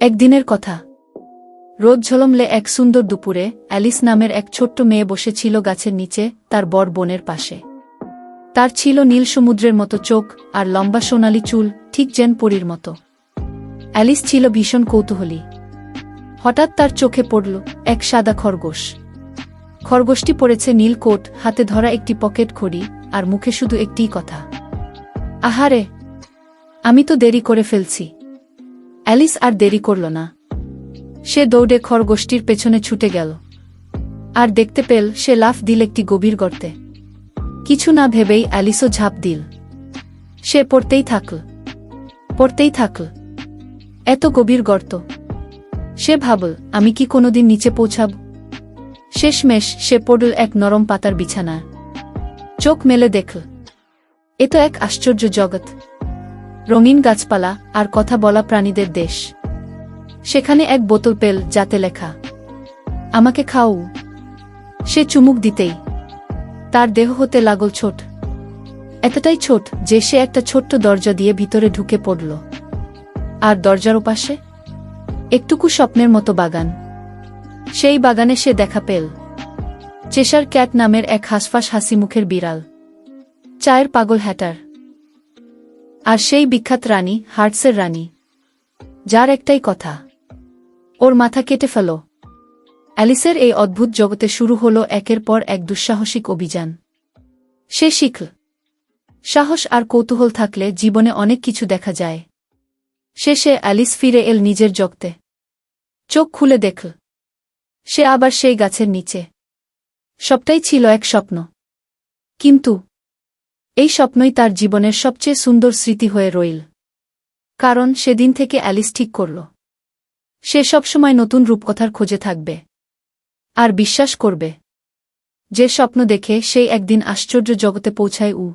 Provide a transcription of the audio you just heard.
একদিনের কথা। রোদ ঝলমলে এক সুন্দর দুপুরে অ্যালিস নামের এক ছোট্ট মেয়ে বসেছিল গাছের নিচে, তার বর বোনের পাশে। তার ছিল নীল সমুদ্রের মতো চোখ আর লম্বা সোনালি চুল, ঠিক যেন পরীর মতো। অ্যালিস ছিল ভীষণ কৌতূহলী। হঠাৎ তার চোখে পড়ল এক সাদা খরগোশ। খরগোশটি পড়েছে নীল কোট, হাতে ধরা একটি পকেট ঘড়ি আর মুখে শুধু একটিই কথা। আহারে, আমি তো দেরি করে ফেলছি। অ্যালিস আর দেরি করল না। সে দৌড়ে খরগোষ্ঠীর পেছনে ছুটে গেল। আর দেখতে পেল সে লাফ দিল একটি গভীর গর্তে। কিছু না ভেবেই অ্যালিসও ঝাঁপ দিল। সে পড়তেই থাকল। পড়তেই থাকল। এত গভীর গর্ত। সে ভাবল, আমি কি কোনোদিন নিচে পৌঁছাব? শেষমেশ সে পড়ল এক নরম পাতার বিছানা চোখ মেলে দেখল। এ তো এক আশ্চর্য জগৎ। রঙিন গাছপালা আর কথা বলা প্রাণীদের দেশ। সেখানে এক বোতল পেল যাতে লেখা, আমাকে খাও। সে চুমুক দিতেই তার দেহ হতে লাগল ছোট। এতটাই ছোট যে সে একটা ছোট্ট দরজা দিয়ে ভিতরে ঢুকে পড়ল। আর দরজার ওপাশে একটুকু স্বপ্নের মতো বাগান। সেই বাগানে সে দেখা পেল চেশার ক্যাট নামের এক হাসফাস হাসি মুখের বিড়াল, চায়ের পাগল হ্যাটার। আর সেই বিখ্যাত রানী, হার্টসের রানী। যার একটাই কথা, ওর মাথা কেটে ফেল। অ্যালিসের এই অদ্ভুত জগতে শুরু হলো একের পর এক দুঃসাহসিক অভিযান। সে শিখল সাহস আর কৌতূহল থাকলে জীবনে অনেক কিছু দেখা যায়। শেষে অ্যালিস ফিরে এল নিজের জগতে। চোখ খুলে দেখল সে আবার সেই গাছের নিচে। সবটাই ছিল এক স্বপ্ন। কিন্তু এই স্বপ্নই তার জীবনের সবচেয়ে সুন্দর স্মৃতি হয়ে রইল। কারণ সেদিন থেকে অ্যালিস ঠিক করল। সে সবসময় নতুন রূপকথার খোঁজে থাকবে। আর বিশ্বাস করবে। যে স্বপ্ন দেখে সেই একদিন আশ্চর্য জগতে পৌঁছায় উ।